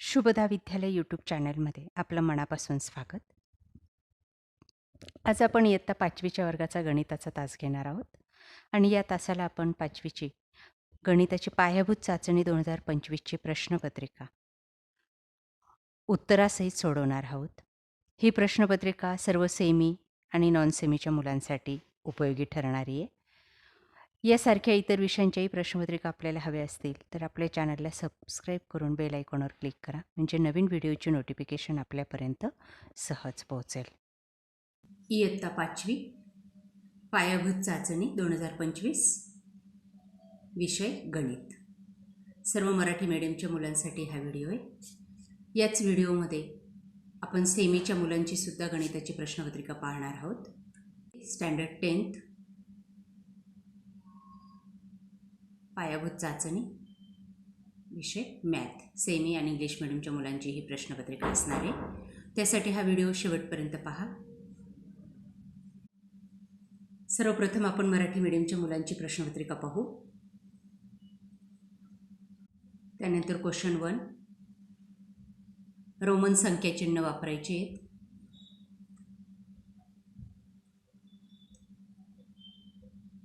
शुभदा विद्यालय यूट्यूब चॅनलमध्ये आपलं मनापासून स्वागत. आज आपण इयत्ता पाचवीच्या वर्गाचा गणिताचा तास घेणार आहोत. आणि या तासाला आपण पाचवीची गणिताची पायाभूत चाचणी दोन हजार पंचवीसची प्रश्नपत्रिका उत्तरासहित सोडवणार आहोत. ही प्रश्नपत्रिका सर्व सेमी आणि नॉन सेमीच्या मुलांसाठी उपयोगी ठरणारी आहे. यासारख्या इतर विषयांच्याही प्रश्नपत्रिका आपल्याला हव्या असतील तर आपल्या चॅनलला सबस्क्राईब करून बेल आयकॉनवर क्लिक करा म्हणजे नवीन व्हिडिओची नोटिफिकेशन आपल्यापर्यंत सहज पोहोचेल. इयत्ता पाचवी पायाभूत चाचणी दोन हजार पंचवीस. विषय गणित. सर्व मराठी मीडियमच्या मुलांसाठी हा व्हिडिओ आहे. याच व्हिडिओमध्ये आपण सेमीच्या मुलांची सुद्धा गणिताची प्रश्नपत्रिका पाहणार आहोत. स्टँडर्ड टेन्थ पायाभूत चाचणी विषय मॅथ सेमी आणि इंग्लिश मिडियमच्या मुलांची ही प्रश्नपत्रिका असणार आहे. त्यासाठी हा व्हिडिओ शेवटपर्यंत पहा. सर्वप्रथम आपण मराठी मीडियमच्या मुलांची प्रश्नपत्रिका पाहू. त्यानंतर क्वेश्चन वन रोमन संख्या चिन्ह वापरायचे आहेत.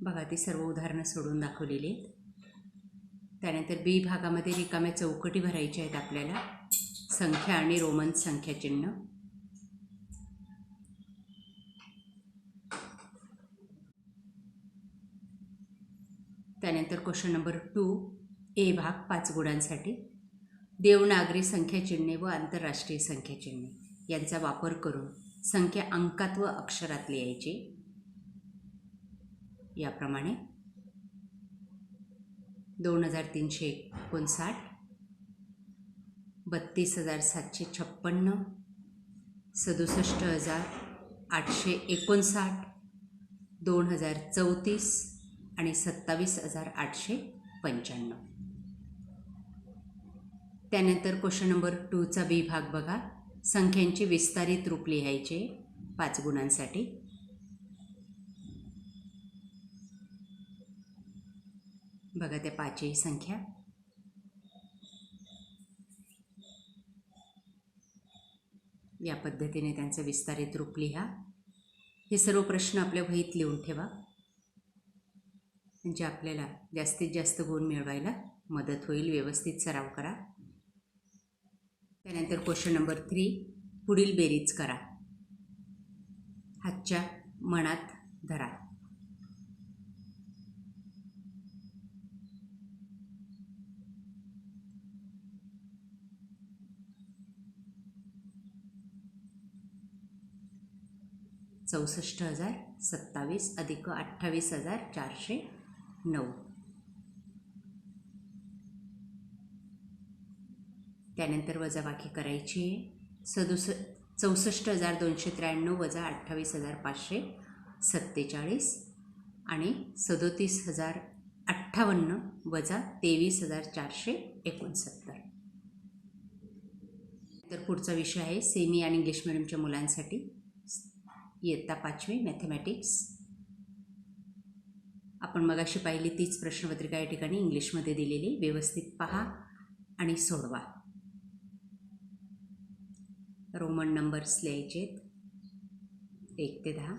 बघा ती सर्व उदाहरणं सोडून दाखवलेली आहेत. त्यानंतर बी भागामध्ये रिकाम्या चौकटी भरायच्या आहेत आपल्याला. संख्या आणि रोमन संख्या चिन्ह. त्यानंतर क्वेश्चन नंबर टू ए भाग पाच गुणांसाठी. देवनागरी संख्या चिन्हे व आंतरराष्ट्रीय संख्या चिन्हे. यांचा वापर करून संख्या अंकात व अक्षरात लिहायची. याप्रमाणे दोन हजार तीनशे एकोणसाठ. बत्तीस हजार सातशे छप्पन्न. सदुसष्ट हजार आठशे एकोणसाठ. दोन हजार चौतीस आणि सत्तावीस हजार आठशे पंच्याण्णव. त्यानंतर क्वेश्चन नंबर टूचा विभाग बघा. संख्यांची विस्तारित रूप लिहायचे पाच गुणांसाठी. बघा त्या पाचही संख्या. या पद्धतीने त्यांचं विस्तारित रूप लिहा. हे सर्व प्रश्न आपल्या वहीत लिहून ठेवा. म्हणजे आपल्याला जास्तीत जास्त गुण मिळवायला मदत होईल. व्यवस्थित सराव करा. त्यानंतर क्वेश्चन नंबर थ्री पुढील बेरीज करा. हातच्या मनात धरा. चौसष्ट हजार सत्तावीस अधिक अठ्ठावीस हजार चारशे नऊ. त्यानंतर वजाबाकी करायची आहे. सदुस चौसष्ट हजार दोनशे त्र्याण्णव वजा अठ्ठावीस हजार पाचशे सत्तेचाळीस. आणि सदोतीस हजार अठ्ठावन्न वजा तेवीस हजार चारशे एकोणसत्तर. तर पुढचा विषय आहे सेमी आणि इंग्लिश मिडियमच्या मुलांसाठी. इयत्ता पाचवी मॅथमॅटिक्स आपण मगाशी पाहिली तीच प्रश्नपत्रिका या ठिकाणी इंग्लिशमध्ये दिलेली. व्यवस्थित पहा आणि सोडवा. रोमन नंबर्स लिहायचेत. एक ते दहा.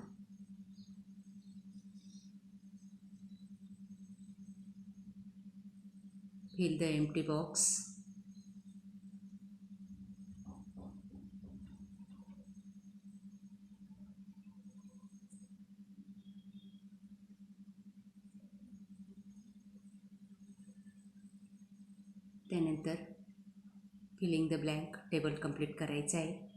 फिल द एम्प्टी बॉक्स त्यानंतर filling the blank table complete करायचं आहे.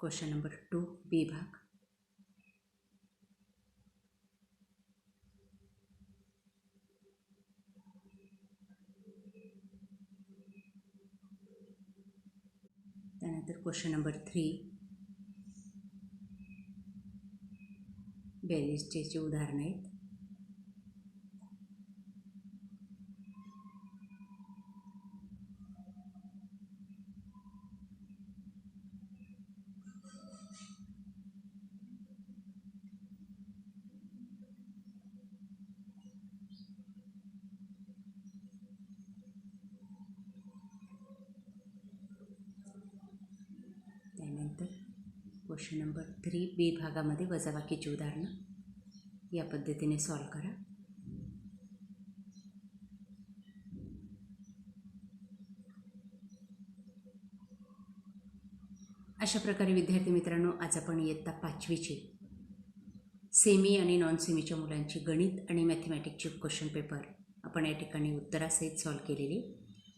क्वेश्चन नंबर टू बी भाग. त्यानंतर क्वेश्चन नंबर थ्री. बेलिस्टेची उदाहरणं आहेत क्वेश्चन नंबर थ्री बी भागामध्ये वजाबाकीची उदाहरणं या पद्धतीने सॉल्व करा. अशा प्रकारे विद्यार्थी मित्रांनो आज आपण इयत्ता पाचवीची सेमी आणि नॉन सेमीच्या मुलांची गणित आणि मॅथमॅटिकचे क्वेश्चन पेपर आपण या ठिकाणी उत्तरासहित सॉल्व केलेली.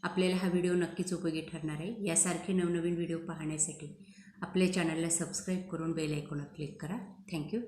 आपल्याला हा व्हिडिओ नक्कीच उपयोगी ठरणार आहे. यासारखे नवनवीन व्हिडिओ पाहण्यासाठी आपल्या चॅनलला सबस्क्राईब करून बेल आयकॉनवर क्लिक करा. थँक्यू.